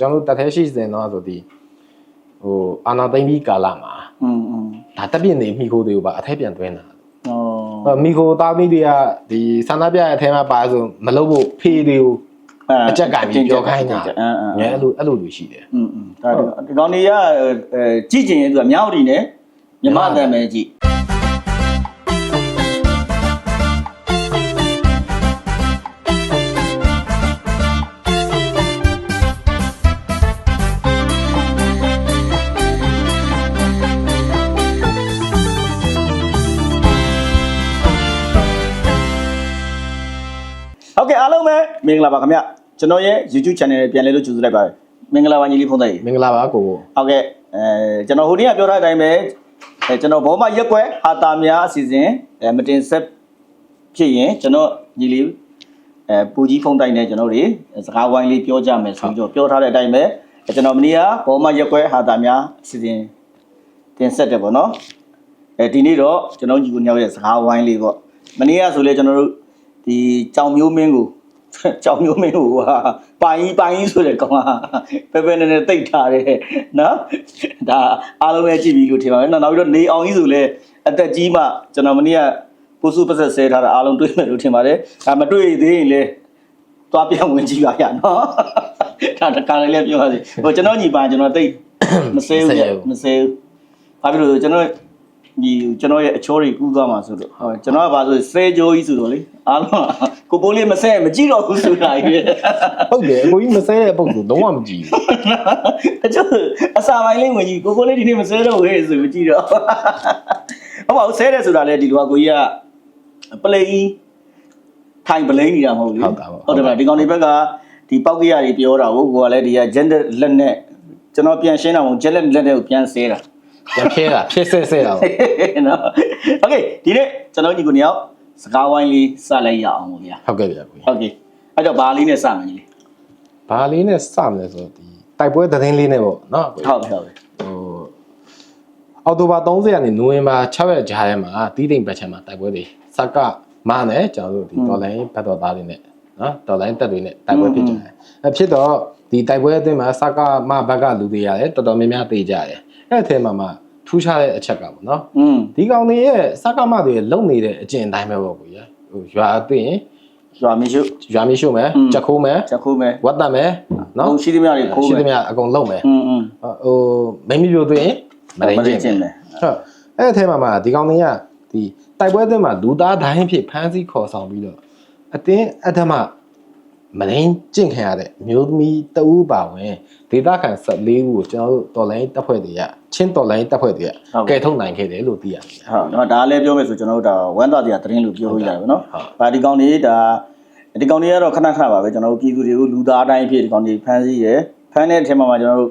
ကျွန်တော်တို့တက်သေးရှိစင်တော့ဆိုဒီဟိုအာနာသိမ့်ပြီးကာလမှာ อืมอืม ဒါတက်ပြင်းနေမိခိုးတွေကိုပါအထက်ပြန်သွင်းတာ ဩ အဲ့မိခိုးသားမိတွေကဒီဆန္ဒပြရဲ့အထဲမှာပါဆိုမလုပ်ဖို့ဖေးတွေကို အကြက်ကပြီးပြောခိုင်းတာ အင်းအင်း ငယ်အဲ့လိုအဲ့လိုလူရှိတယ် อืมอืมဒါဒီကောင်တွေကအဲကြည့်ကျင်ရင်သူကမြောက်ဒီနဲ့မြမအတန်ပဲကြည့် င်္ဂလာပါခင်ဗျကျွန်တော်ရဲ့ YouTube channel နဲ့ပြန်လဲလို့ကြိုဆိုလိုက်ပါတယ်မင်္ဂလာပါညီလေးဖုန်းသားကြီးမင်္ဂလာပါကိုကိုဟုတ်ကဲ့အဲကျွန်တော်ဟိုနေ့ကပြောထားတဲ့အတိုင်းပဲအဲကျွန်တော်ဘောမရက်ွက်ဟာတာများအစီအစဉ်အဲမတင်ဆက်ဖြစ်ရင်ကျွန်တော်ညီလေးအဲပူကြီးဖုန်းတိုင်းနဲ့ကျွန်တော်တွေစကားဝိုင်းလေးပြောကြမယ်ဆိုပြီးတော့ပြောထားတဲ့အတိုင်းပဲအဲကျွန်တော်မနေ့ကဘောမရက်ွက်ဟာတာများအစီအစဉ်တင်ဆက်တယ်ပေါ့နော်အဲဒီနေ့တော့ကျွန်တော်ညီကိုညောက်ရဲ့စကားဝိုင်းလေးပေါ့မနေ့ကဆိုလေကျွန်တော်တို့ဒီကြောင်မျိုးမင်းကို ကြောင်မျိုးမင်းကိုဟာပိုင်ပိုင်ဆိုတဲ့ကောင်ကပဲပဲနဲ့နဲ့တိတ်ထားတယ်နော်ဒါအားလုံးပဲကြည့်ပြီလို့ထင်ပါတယ်နောက်နောက်ပြီးတော့နေအောင်ကြီးဆိုလဲအသက်ကြီးမှကျွန်တော်မနေ့ကပုစုပဆက်ဆဲထားတာအားလုံးတွေးမယ်လို့ထင်ပါတယ်ဒါမတွေ့သေးရင်လဲသွားပြောင်းဝင်ကြည့်ပါရနော်ဒါတကားလေးလည်းပြောပါစေဟိုကျွန်တော်ညီပါကျွန်တော်တိတ်မဆဲဘူးဗျမဆဲဘူးဘာဖြစ်လို့လဲကျွန်တော်ညီကျွန်တော်ရဲ့အချောတွေကူးသွားမှာဆိုတော့ဟောကျွန်တော်ကဘာဆိုဆဲကြိုးကြီးဆိုတော့လေ အားလုံးကကိုပိုးလေးမဆဲမကြည့်တော့ဘူးဆိုတာကြီး ဟုတ်တယ်အကိုကြီးမဆဲတဲ့ပုံစံလုံးဝမကြည့်ဘူး အကျိုးအစာပိုင်းလေးဝင်ကြီးကိုကိုလေးဒီနေ့မဆဲတော့ဝဲဆိုကြည့်တော့ဟုတ်ပါဘူးဆဲတယ်ဆိုတာလေဒီလိုကကိုကြီးကပလိန်ထိုင်ပလိန်နေတာမဟုတ်လေဟုတ်တယ်ဗျဒီကောင်ဒီဘက်ကဒီပောက်ကရတွေပြောတာကိုကိုကလည်းဒီက gender လက်နဲ့ကျွန်တော်ပြန်ရှင်းတာမဟုတ် gender လက်နဲ့ကိုပြန်ဆဲတာ ပြန်ဖြဲတာဖြဲဆဲဆဲတာပေါ့ နော်โอเคဒီနေ့ကျွန်တော်ညီကိုညောင် စကားဝိုင်းလေးစလိုက်ရအောင်ပေါ့ဗျာဟုတ်ကဲ့ဗျာကိုကြီးဟုတ်ကဲ့အဲ့တော့ဘာလေးနဲ့စမယ်ကြီးလေဘာလေးနဲ့စမယ်ဆိုတော့ဒီတိုက်ပွဲသတင်းလေးနဲ့ပေါ့နော်ကိုကြီးဟုတ်ဟုတ်ဟိုအော်တိုဘာ30ရက်နေ့နိုဝင်ဘာ6ရက်ကြားထဲမှာတီးတိမ်ဘက်ချက်မှာတိုက်ပွဲတွေစကမနဲ့ကျွန်တော်တို့ဒီတော်လိုင်းဘက်တော်သားတွေနဲ့နော်တော်လိုင်းတက်တွေနဲ့တိုက်ပွဲဖြစ်ကြတယ်အဲဖြစ်တော့ဒီတိုက်ပွဲအတွင်းမှာစကမဘက်ကလူတွေရတယ်တော်တော်များများတေးကြတယ်အဲ့ထဲမှာမှာ ထူးခြားတဲ့အချက်ကပေါ့နော် อืม ဒီကောင်တွေရဲ့စကမတွေလုံနေတဲ့အကျင့်အတိုင်းပဲပေါ့ကိုကြီးဟိုရွာအသိရင် ရွာမရှိ ရွာမရှို့မယ် อืม ချက်ခိုးမယ် ချက်ခိုးမယ် ဝတ်တတ်မယ်နော် ဟုတ်ရှိသမျှတွေခိုး ရှိသ မယ် မျှအကုန်လုံမယ် อืมอืม ဟိုမိမိပြိုသွင်းမရင်းကျင့် ကျင့် မယ်ဟုတ်အဲ့အထဲမှာမှဒီကောင်တွေကဒီတိုက်ပွဲအတွင်းမှာလူသားတိုင်းဖြစ်ဖမ်းဆီးခေါ်ဆောင်ပြီးတော့အတင်းအဓမ္မ မရင်းကျင့်ခံရတဲ့မျိုးသမီးတဦးပါဝင်ဒေသခံ14ဦးကိုကျွန်တော်တို့တော်လိုင်းတပ်ဖွဲ့တွေကချင်းတော်လိုင်းတပ်ဖွဲ့တွေကကယ်ထုတ်နိုင်ခဲ့တယ်လို့သိရတယ်ဟုတ်တော့ဒါလည်းပြောမယ်ဆိုကျွန်တော်တို့ဒါဝမ်းသာတရားသတင်းလို့ပြောလို့ရတယ်နော်ဟုတ်။ဗာဒီကောင်တွေဒါဒီကောင်တွေကတော့ခဏခဏပါပဲကျွန်တော်တို့ပြည်သူတွေကိုလူသားအတိုင်းဖြစ်ဒီကောင်တွေဖမ်းဆီးရယ်ဖမ်းတဲ့အထက်မှာမှကျွန်တော်တို့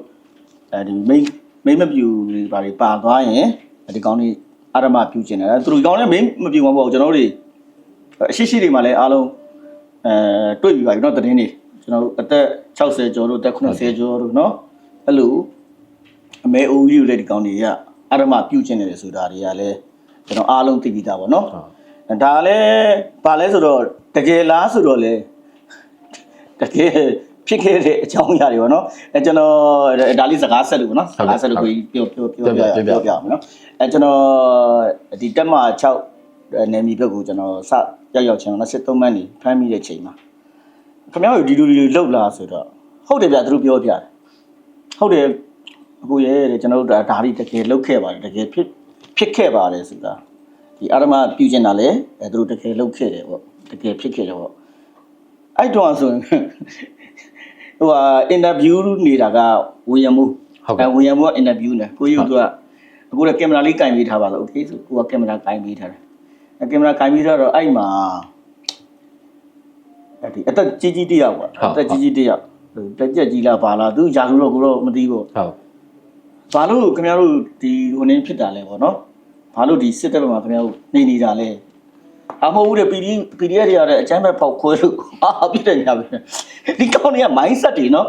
အဲဒီမိတ်မိတ်မပြူတွေဗာတွေပါသွားရင်ဒီကောင်တွေအာရမပြူကျင်တယ်သူတို့ဒီကောင်တွေမိတ်မပြူမှာမဟုတ်ဘူးကျွန်တော်တို့တွေအရှိရှိတွေမှာလည်းအားလုံး အဲတွေ့ပြီပါပြီနော်သတင်းတွေကျွန်တော်တို့အသက်60ကျော်တို့အသက်80ကျော်တို့နော်အဲ့လိုအမေအိုကြီးတွေလည်းဒီကောင်တွေကအရမပြုတ်ကျင်နေတယ်ဆိုတာတွေကလည်းကျွန်တော်အားလုံးသိပြီးသားပေါ့နော်ဟုတ်ဒါလည်းဘာလဲဆိုတော့တကယ်လားဆိုတော့လေတကယ်ဖြစ်ခဲ့တဲ့အကြောင်းအရာတွေပေါ့နော်အဲကျွန်တော်ဒါလေးစကားဆက်လို့ပေါ့နော်စကားဆက်လို့ကိုကြီးပြောပြောပြောပြပြောပြအောင်နော်အဲကျွန်တော်ဒီတက်မ6 နယ်မြေဘက်ကိုကျွန်တော်စရောက်ရောက်ချင်း23မန်းနေဖမ်းမိတဲ့ချိန်မှာခင်ဗျားတို့ဒီလိုဒီလိုလှုပ်လာဆိုတော့ဟုတ်တယ်ဗျသူတို့ပြောပြတယ်ဟုတ်တယ် အခုရဲတဲ့ကျွန်တော်တို့ဒါဒါတွေတကယ်လုပ်ခဲ့ပါတယ်တကယ်ဖြစ်ဖြစ်ခဲ့ပါတယ်ဆိုတာဒီအာရမပြုကျင်တာလေအဲသူတို့တကယ်လုပ်ခဲ့တယ်ပေါ့တကယ်ဖြစ်ခဲ့တယ်ပေါ့အဲ့တော့ဆိုရင်ဟိုဟာအင်တာဗျူးနေတာကဝီယမ်မိုး ဟုတ်ကဲ့ အဲဝီယမ်မိုးကအင်တာဗျူးနေကိုကြီးကသူကအခုလည်းကင်မရာလေးကင်ပေးထားပါလားโอเคဆိုကိုကကင်မရာကင်ပေးထားတယ်အဲ ကင်မရာကင်ပေးထားတော့အဲ့မှာအဲ့ဒီအသက်ကြီးကြီးတယောက်ပေါ့အသက်ကြီးကြီးတယောက်တက်ကြက်ကြီးလားပါလားသူဂျာလူတော့ကိုတော့မသိဘူးဟုတ်ဘာလို့ခင်ဗျားတို့ဒီဟိုနေဖြစ်တာလဲဗောနော်ဘာလို့ဒီစစ်တပ်ဘက်မှာခင်ဗျားတို့နေနေတာလဲအမဟုတ်ဘူးတဲ့ PD PDF တွေရတဲ့အချမ်းပဲပေါက်ခွဲလို့ဟာပြည့်တယ်ညာပဲဒီကောင်တွေက mindset တွေနော်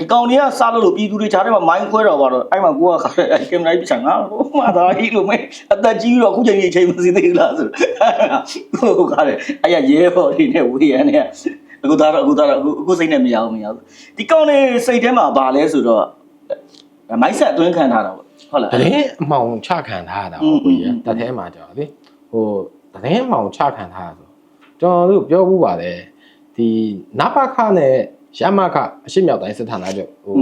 ဒီကောင်တွေကစလို့လို့ပြည်သူတွေခြားထဲမှာမိုင်းခွဲတော့ပါတော့အဲ့မှာကိုကခါတယ်အဲ့ကင်မရာကြီးပြချင်ငါဟိုမှာဒါကြီးလို့မဲအသက်ကြီးပြီးတော့အခုချိန်ကြီးချိန်မစီသေးလားဆိုတော့ဟိုခါတယ်အဲ့ရရဲဘော်တွေနဲ့ဝေရန်နဲ့အခုသားတော့အခုသားတော့အခုအခုစိတ်နဲ့မရအောင်မရအောင်ဒီကောင်တွေစိတ်ထဲမှာဗာလဲဆိုတော့မိုက်ဆက်အတွင်းခံထားတာပေါ့ဟုတ်လားတင်းအမှောင်ချခံထားတာဟုတ်ပြီတက်ထဲမှာကြော်လေဟိုတင်းအမှောင်ချခံထားတာဆိုကျွန်တော်တို့ပြောခုပါတယ်ဒီနပခနဲ့ ရှမ်းမကအရှိမြောက်တိုင်းစစ်ဌာနချုပ်ဟို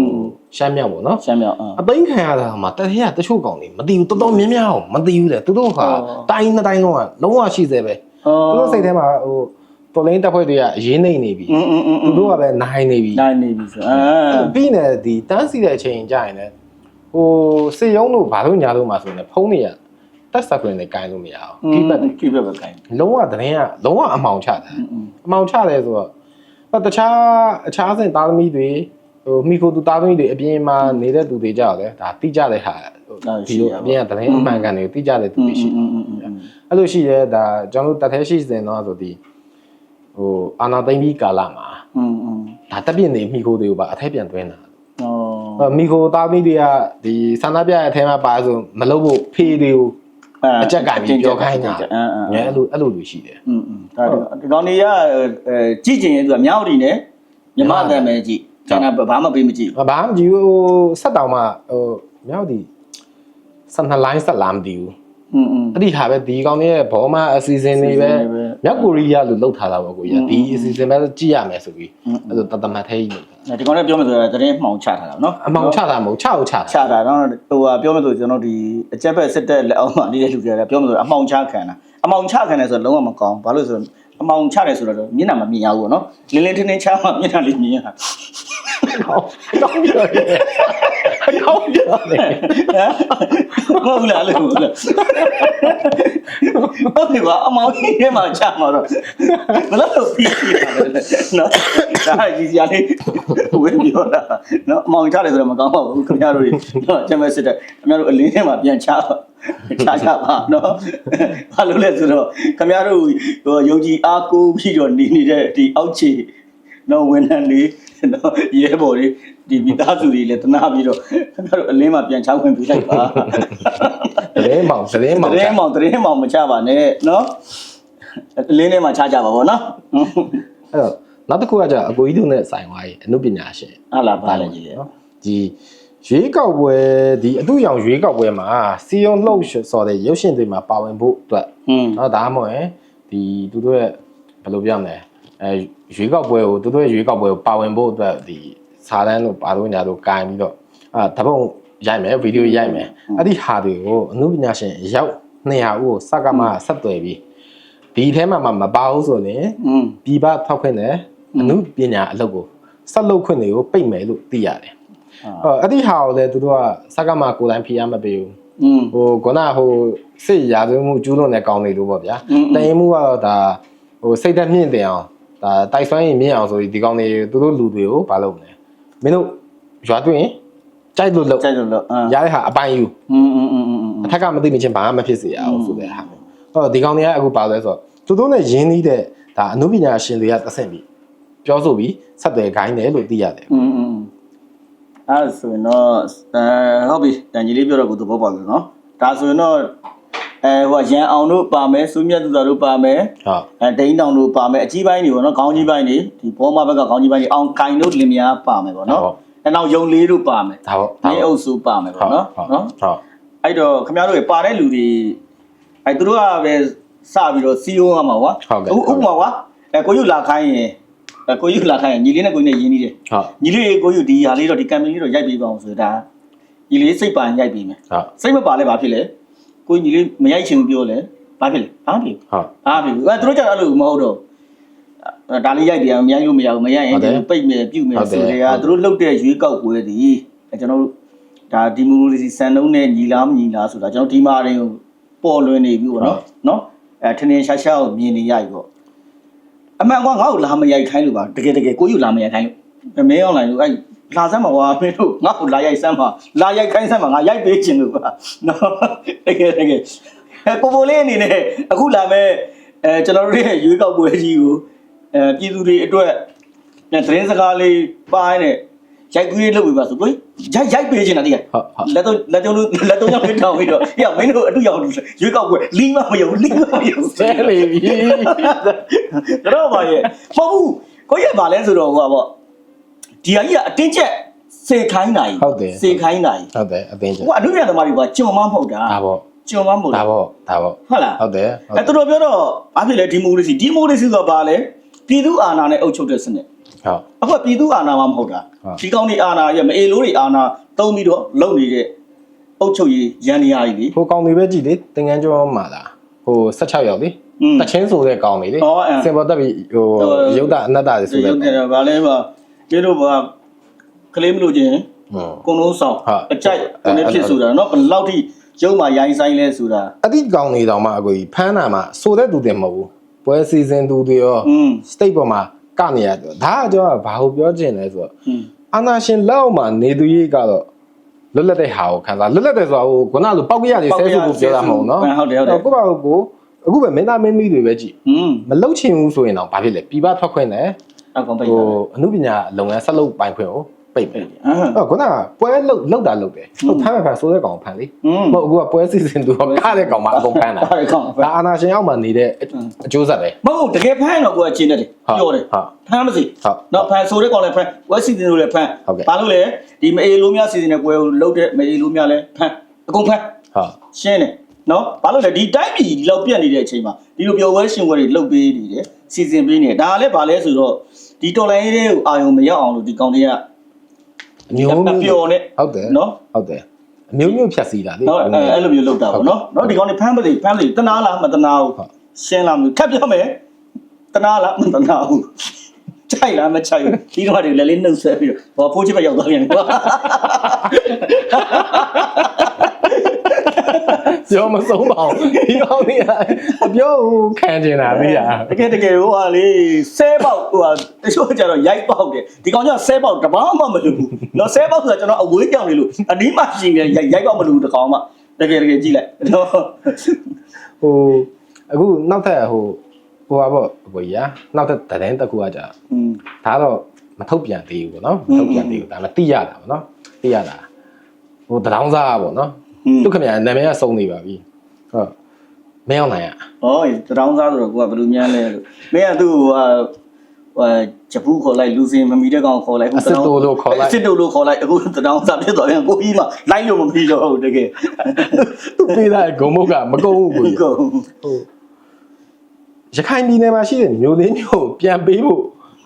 ရှမ်းမြောက်ပေါ့နော်ရှမ်းမြောက်အသိခံရတာမှာတထရတချို့ကောင်တွေမတည်ဘူးတော်တော်များများအောင်မတည်ဘူးလေသူတို့ကတိုင်းနှစ်တိုင်းလုံးကလုံးဝရှိသေးပဲသူတို့စိတ်ထဲမှာဟိုတော်လိုင်းတပ်ဖွဲ့တွေကအရေးနိုင်နေပြီသူတို့ကပဲနိုင်နေပြီနိုင်နေပြီဆိုအဲပြီးနေဒီတန်းစီတဲ့အချိန်ကြာရင်လည်းဟိုစစ်ရုံးတို့ဘာလို့ညာတို့မှာဆိုရင်ဖုန်းတွေကတက်ဆက်ခွင့်နဲ့ကင်လို့မရအောင်ကိပတ်ကိပတ်ပဲကင်လုံးဝတရင်ကလုံးဝအမောင်ချတယ်အမောင်ချတယ်ဆိုတော့ တခြားအခြားစင်သားသမီးတွေဟိုမိခိုသူသားသမီးတွေအပြင်မှာနေတဲ့သူတွေကြောက်တယ်ဒါတိကျတဲ့ဟာဒီလိုအပြင်ကတရင်အမှန်ကန်တွေတိကျတဲ့သူတွေရှိတယ် อืมอืมอืม အဲ့လိုရှိရဲဒါကျွန်တော်တို့တထဲရှိစင်တော့ဆိုဒီဟိုအာနာသိမ့်ပြီးကာလမှာ อืมอืม ဒါတက်ပြင်းနေမိခိုတွေကိုပါအထက်ပြန်သွင်းတာ อ๋อ အဲ့မိခိုသားမိတွေကဒီဆန္ဒပြရဲ့အထဲမှာပါဆိုမလုပ်ဖို့ဖေးတွေကို အကြက်ကင်ပြီးပြောခိုင်းတာ အင်းအင်း ငယ်အဲ့လိုအဲ့လိုလူရှိတယ် อืมอืมဒါဒီကောင်ကြီးကအဲကြည့်ချင်ရင်သူကမြောက်ဒီနဲ့မြမအတန်ပဲကြည့်ကျန်တာဘာမှပေးမကြည့် ဘာမှမကြည့်ဘူးဟိုဆက်တောင်မှဟိုမြောက်ဒီစနလိုင်းဆက်လာမသိဘူး อืมอืม အဲ့ဒီဟာပဲဒီကောင်လေးရဲ့ဘောမအစီအစဉ်တွေပဲမြောက်ကိုရီးယားလို့လောက်ထားတာပေါ့ကိုကြီးကဒီအစီအစဉ်ပဲကြည့်ရမယ်ဆိုပြီးအဲ့လိုတတမတ်သေးကြီး ဒီကောင်လည်းပြောမယ်ဆိုတော့တရင်မှောင်ချထားတာเนาะ အမောင်ချတာမဟုတ်ချအောင်ချ ချ တာ တာတော့ဟိုကပြောမယ်ဆိုကျွန်တော်ဒီအကြက်ဘက်စစ်တဲ့လက်အောက်မှာနေတဲ့လူတွေကပြောမယ်ဆိုအမှောင်ချခံတာအမှောင်ချခံတယ်ဆိုတော့လုံးဝမကောင်းဘာလို့ဆိုတော့အမှောင်ချတယ်ဆိုတော့မျက်နှာမမြင်ရဘူးပေါ့နော်လင်းလင်းထင်းထင်းချမှမျက်နှာလေးမြင်ရတာ ကောင်းကောင်းပြောတယ်ကောင်းပြောတယ်ဟမ်မဟုတ်လားလို့ဟုတ်လားဟုတ်ပြီကွာအမောင်ကြီးထဲမှာချမှာတော့ဘယ်လိုပြီးပြရလဲနော်ဒါကြီးစရာလေးဝင်းပြောတာနော်အမောင်ချတယ်ဆိုတော့မကောင်းပါဘူးခင်ဗျားတို့နော်ကျမစစ်တဲ့ခင်ဗျားတို့အလင်းထဲမှာပြန်ချချချပါနော်ဘာလို့လဲဆိုတော့ခင်ဗျားတို့ဟိုယုံကြည်အားကိုးပြီးတော့နေနေတဲ့ဒီအောက်ခြေ နော်ဝန်ထမ်းတွေနော်ရဲဘော်တွေဒီမိသားစုတွေလည်းတနာပြီးတော့ခင်ဗျားတို့အလင်းမှာပြန်ချခွင့်ပေးလိုက်ပါသတင်းမောင်သတင်းမောင်တရင်မောင်တရင်မောင်မချပါနဲ့နော်အလင်းထဲမှာချကြပါဗောနော်အဲ့တော့နောက်တစ်ခုကကြာအကိုကြီးတို့နဲ့ဆိုင်သွားရေးအနုပညာရှင်ဟာလာပါလေကြီးလေနော်ဒီရွေးကောက်ပွဲဒီအတူရောင်ရွေးကောက်ပွဲမှာစီယုံလှုပ်ဆော်တဲ့ရုပ်ရှင်တွေမှာပါဝင်ဖို့အတွက်ဟွန်းနော်ဒါမှမဟုတ်ရင်ဒီသူတို့ရဲ့ဘယ်လိုပြောမလဲ အဲရွေးကောက်ပွဲကိုသူတို့ရဲ့ရွေးကောက်ပွဲကိုပါဝင်ဖို့အတွက်ဒီစာတန်းတို့ပါလို့ညာတို့ကင်ပြီးတော့အာတပုံရိုက်မယ်ဗီဒီယိုရိုက်မယ်အဲ့ဒီဟာတွေကိုအနုပညာရှင်ရောက်200ဦးကိုစကမဆက်သွယ်ပြီးဒီထဲမှာမပါဘူးဆိုရင်ဟွန်းပြည်ပထောက်ခွင့်နဲ့အမှုပညာအလုပ်ကိုဆက်လုပ်ခွင့်တွေကိုပိတ်မယ်လို့သိရတယ်။ဟောအဲ့ဒီဟာကိုလည်းသူတို့ကစကားမှကိုယ်တိုင်ဖိအားမပေးဘူးဟွန်း။ဟိုခုနဟိုစိတ်ရာဇဝမှုကျူးလွန်တဲ့ကောင်းတွေလို့ပေါ့ဗျာอืม။တရင်မှုကတော့ဒါဟိုစိတ်သက်မြင့်တင်အောင် ဒါတိုက်ဆွမ်းရင်မြင့်အောင်ဆိုပြီးဒီကောင်းတွေသူတို့လူတွေကိုမလုပ်နဲ့။မင်းတို့ရွာတွင်ကြိုက်လို့လုပ်ကြိုက်လို့လို့အင်းရတဲ့ဟာအပိုင်ယူဟွန်းဟွန်းဟွန်းဟွန်းဟွန်းအထက်ကမသိမချင်းဘာမှမဖြစ်စေရအောင်ဆိုတဲ့ဟာမျိုး။ဟောဒီကောင်းတွေကအခုပါလဲဆိုတော့သူတို့နဲ့ရင်းနှီးတဲ့ဒါအမှုပညာရှင်တွေကတဆင့်ပြီးပြောဆိုပြီးဆက်သွယ်ခိုင်းတယ်လို့သိရတယ်ဟွန်းဟွန်းအဲ့ဆိုရင်တော့အဲဟုတ်ပြီတန်ကြီးလေးပြောတော့ကိုသဘောပေါက်ပြီနော်ဒါဆိုရင်တော့ အဲဟိုရန်အောင်တို့ပါမယ်စူးမြတ်သူသားတို့ပါမယ်ဟုတ်အဲဒိန်းတောင်တို့ပါမယ်အကြီးပိုင်းတွေပေါ့နော်ခေါင်းကြီးပိုင်းတွေဒီဘောမဘက်ကခေါင်းကြီးပိုင်းတွေအောင်ကင်တို့လင်မယားပါမယ်ပေါ့နော်အဲနောက်ယုံလေးတို့ပါမယ်ဒါပေါ့ဒါနေအုပေါ့ပ်စုပါမယ်ပေါ့နော်ဟုတ်နော်ဟုတ်အဲ့တော့ခင်ဗျားတို့ပါတဲ့လူတွေအဲ့သူတို့ကပဲစပြီးတော့စီယိုရမှာကွာဟုတ်ကဲ့ဥပမာကွာအဲကိုယူလာခိုင်းရင်အဲကိုယူလာခိုင်းရင်ညီလေးနဲ့ကိုကြီးနဲ့ရင်းနေတယ်ဟုတ်ညီလေးကိုယူဒီဟာလေးတော့ဒီကံမီလေးတော့ရိုက်ပေးပါအောင်ဆိုတာညီလေးစိတ်ပါရင်ရိုက်ပေးမယ်ဟုတ်စိတ်မပါလဲဘာဖြစ်လဲ ကိုညီလေးမရိုက်ချင်ဘူးပြောလဲဘာဖြစ်လဲဘာဖြစ်ဟုတ်အားပြီအဲသူတို့ကြောင့်အဲ့လိုမဟုတ်တော့အဲဒါလေးရိုက်ပြအောင်မရိုက်လို့မရဘူးမရိုက်ရင်ဟုတ်တယ်ပိတ်မယ်ပြုတ်မယ်ဟုတ်တယ်ဆိုတွေကဟုတ်တယ်သူတို့လှုပ်တဲ့ရွေးကောက်ပွဲဒီအဲကျွန်တော်တို့ဒါဒီမိုကရေစီစံနှုန်းနဲ့ညီလားမညီလားဆိုတာကျွန်တော်ဒီမာရင်ကိုပေါ်လွင်နေပြီပေါ့နော်နော်အဲထင်းထင်းရှားရှားကိုမြင်နေရပြီပေါ့အမှန်ကွာငါ့ကိုလာမရိုက်ခိုင်းလို့ပါတကယ်တကယ်ကိုယူလာမရိုက်ခိုင်းလို့မင်းအောင်လိုက်လို့အဲ လာစမ်းပါကွာမင်းတို့ငါ့ကိုလာရိုက်စမ်းပါလာရိုက်ခိုင်းစမ်းပါငါရိုက်ပေးခြင်းလို့ကွာနော်တကယ်တကယ်အဲပိုပိုလေးအနေနဲ့အခုလာမဲ့အဲကျွန်တော်တို့ရဲ့ရွေးကောက်ပွဲကြီးကိုအဲပြည်သူတွေအတွက်သတင်းစကားလေးပိုင်းနဲ့ရိုက်ကူးလေးလုပ်ပြီးပါဆိုကိုရိုက်ရိုက်ပေးခြင်းတာတည်းဟုတ်ဟုတ်လက်တော့လက်တော့လက်တော့ရောက်ထောင်ပြီးတော့ဟေ့မင်းတို့အတူရောက်ရွေးကောက်ပွဲလီးမမယုံလီးမမယုံဆဲလေပြီတော့ပါရဲ့မဟုတ်ဘူးကိုကြီးကဘာလဲဆိုတော့ဟိုကပေါ့ ဒီဟာကြီးကအတင်းကျပ်စေခိုင်းနိုင်ဟုတ်တယ် စေခိုင်းနိုင်ဟုတ်တယ်အသိချဟိုကအနုပြသမားတွေကကြုံမမဟုတ်တာဒါပေါ့ကြုံမမဟုတ်ဒါတာပေါ့ဒါပေါ့ဟုတ်လားဟုတ်တယ်ဟုတ်အဲသူတို့ပြောတော့ဘာဖြစ်လဲဒီမိုကရေစီဒီမိုကရေစီဆိုတာဘာလဲပြည်သူအာဏာနဲ့အုပ်ချုပ်တဲ့စနစ်ဟုတ် အခုကပြည်သူအာဏာမှမဟုတ်တာဟုတ် ဒီကောင်းဒီအာဏာရဲ့မအေလိုတွေအာဏာတုံးပြီးတော့လုပ်နေတဲ့အုပ်ချုပ်ရေးရန်နေရာကြီးလေဟိုကောင်တွေပဲကြည့်လေတင်ငန်းကျော်မှာလားဟို16ရောက်လေอืม တချင်းဆိုတဲ့ကောင်တွေလေဟောအဲ စင်ပေါ်တက်ပြီးဟိုဟို ရုပ်တအနတ္တတွေဆိုရုတဲ့ပ်တယ်ဗာလဲပါ ကျေတို့ဘာကလေးမလို့ချင်း ဟွန်း ကုံလုံးဆောင် ဟုတ် အကြိုက်ကိုနေဖြစ်ဆိုတာเนาะဘယ်လောက်ထိရုပ်မှရိုင်းဆိုင်လဲဆိုတာ အတိကောင်တွေတောင်မှအကိုကြီးဖမ်းတာမှဆိုတဲ့သူတွေမဟုတ်ဘူးပွဲစီစဉ်သူတွေရော อืม state ပေါ်မှာကနေရတယ်ဒါကကြောကဘာကိုပြောချင်လဲဆိုတော့ อืม အာနာရှင်လက်အောက်မှာနေသူရေးကတော့လွတ်လပ်တဲ့ဟာကိုခံစားလွတ်လပ်တယ်ဆိုတာဟိုခုနကလိုပောက်ကြရတယ်ဆဲဆူကိုပြောတာမဟုတ်နော် ဟုတ်တယ်ဟုတ်တယ် ကိုပါကိုအခုပဲမင်းသားမင်းသမီးတွေပဲကြည့် อืม မလုတ်ချင်ဘူးဆိုရင်တော့ဘာဖြစ်လဲပြပထွက်ခွင့်နဲ့ အကောင်ပိတ်ဟိုတာအမှုပညာလုပ်ငန်းဆက်လုပ်ပိုင်ခွင့်ကိုပိတ်ပိမယ်တ်အဟမ်းအဲ့ခုနကပွဲလုတ်လုတ်တာလုတ်တယ်ဟုတ်ဟိုဖမ်းမယ်ဖမ်းဆိုတဲ့ကောင်ကိုဖမ်းလေอืมမဟုတ်အခုကပွဲစီစဉ်သူကကားတဲ့ကောင်မှအကုန်ဖမ်းတာဟုတ်ကောင်ဒါအာနာရှင်အောက်မှာနေတဲ့အကျိုးဆက်ပဲမဟုတ်တကယ်ဖမ်းတော့ကိုယ်ကကျင်းတယ်ပြောတယ်ဟုတ်ဖမ်းမစီဟုတ်နော်ဖမ်းဆိုတဲ့ကောင်လည်းဖမ်းဝက်စီတင်လို့လည်းဖမ်းဟုတ်ကဲ့ဘာလို့လဲဒီမအေလိုများစီစဉ်တဲ့ပွဲကိုလုတ်တဲ့မအေလိုများလည်းဖမ်းအကုန်ဖမ်းဟုတ်ရှင်းတယ်နော်ဘာလို့လဲဒီတိုင်းပြည်ဒီလောက်ပြတ်နေတဲ့အချိန်မှာဒီလိုပြောဝဲရှင်ဝဲတွေလုတ်ပေးနေတယ်စီစဉ်ပေးနေတယ်ဒါကလည်းဘာလဲဆိုတော့ ဒီတော်လိုင်းလေးကိုအာယုံမရောက်အောင်လို့ဒီကောင်တွေကအမျိုးအပျော်နဲ့ဟုတ်တယ်နော်ဟုတ်တယ်အမျိုးမျိုးဖြတ်စီတာလေနော်အဲအဲ့လိုမျိုးလုတ်တာပေါ့နော်နော်ဒီကောင်တွေဖမ်းပသေးဖမ်းပသေးတနာလားမတနာဘူးဟုတ်ရှင်းလားမလို့ထပ်ပြောမယ်တနာလားမတနာဘူးခြိုက်လားမခြိုက်ဘူးဒီတော့တွေလည်းလေးနှုတ်ဆက်ပြီးတော့ဟောဖိုးချစ်ပဲရောက်သွားပြန်ကွာ ပြောမဆုံးပါဘူးဒီကောင်းလေးကအပြောကိုခံကျင်တာသိရတကယ်တကယ်ဟိုဟာလေဆဲပေါက်ဟိုဟာတချို့ကျတော့ရိုက်ပေါက်တယ်ဒီကောင်ကျဆဲပေါက်တပောင်းမှမလုပ်ဘူးနော်ဆဲပေါက်ဆိုတာကျွန်တော်အဝေးကြောင်လေးလို့အဒီမှရှင်ပြန်ရိုက်ရိုက်ပေါက်မလုပ်ဘူးတကောင်မှတကယ်တကယ်ကြည့်လိုက်နော်ဟိုအခုနောက်ထပ်ဟိုဟိုပါပေါ့ဟိုရာနောက်ထပ်တန်းတစ်ခုကကြာဒါတော့မထုတ်ပြန်သေးဘူးပေါ့နော်မထုတ်ပြန်သေးဘူးဒါမှသိရတာပေါ့နော်သိရတာဟိုတရောင်းစားပေါ့နော် သူခင်ဗျာနာမည်ကစုံနေပါပြီဟုတ်မင်းအောင်နိုင်อ่ะ။ဩတရောင်းစားဆိုတော့ကိုကဘယ်လိုများလဲလို့။မင်းကသူ့ဟိုဟာဟိုဂျပူးခေါ်လိုက်လူစင်မမီတဲ့ကောင်ခေါ်လိုက်အစစ်တိုလို့ခေါ်လိုက်အစစ်တိုလို့ခေါ်လိုက်အခုတရောင်းစားဖြစ်သွားပြန်ကိုကြီးမှလိုက်လို့မပြီးတော့ဟုတ်တကယ်သူပေးတဲ့ဂုံမုတ်ကမကုန်ဘူးကိုကြီးကိုဟိုရခိုင်ပြည်နယ်မှာရှိတဲ့မျိုးလေးမျိုးပြန်ပေးဖို့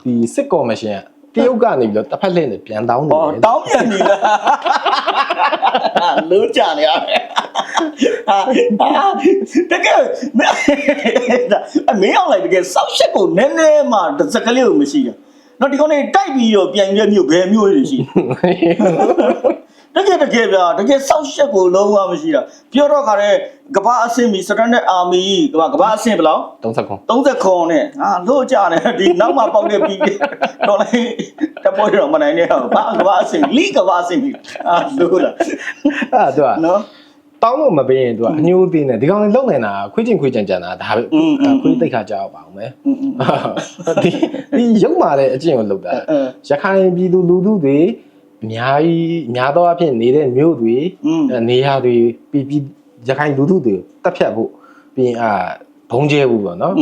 ဒီစစ်ကော်မရှင်ကတရုတ်ကနေပြီးတော့တစ်ဖက်လှည့်နဲ့ပြန်တောင်းနေဟောတယ်တောင်းပြန်ပြီလား လူကြနေရတယ်ဟာတကယ်မင်းအမင်းအောင်လိုက်တကယ်စောက်ရှက်ကိုနည်းနည်းမှတစ်စကလေးကိုမရှိတာနော်ဒီကောင်နေတိုက်ပြီးတော့ပြန်ပြမြို့ဘယ်မြို့တွေရှိ တကယ်တကယ်ဗျာတကယ်စောက်ရှက်ကိုလုံးဝမရှိတာပြောတော့ခါတဲ့ကဘာအဆင့်မီစတန်ဒတ်အာမီကဘာကဘာအဆင့်ဘယ်လောက်39 30ခွန်နဲ့ဟာလို့ကြတယ်ဒီနောက်မှာပေါက်တဲ့ပြီးတော့လေတပေါ်တော့မနိုင်နဲ့ဘာကဘာအဆင့်လီကဘာအဆင့်အာလို့လားအဲ့တော့နော်တောင်းလို့မပေးရင်သူကအညှိုးသေးနေဒီကောင်လေးလုံနေတာခွေးချင်းခွေးကြံကြံတာဒါပဲခွေးသိခါကြောက်ပါအောင်မယ်ဒီဒီရုပ်မာတဲ့အကျင့်ကိုလုပ်တာရခိုင်ပြည်သူလူထုတွေ အများကြီးအများသောအားဖြင့်နေတဲ့မြို့တွေနေရာတွေပြည်ပြည်ရခိုင်လူထုတွေတက်ဖြတ်ဖို့ပြီးရင်အာဘုံကျဲဘူးပေါ့နော်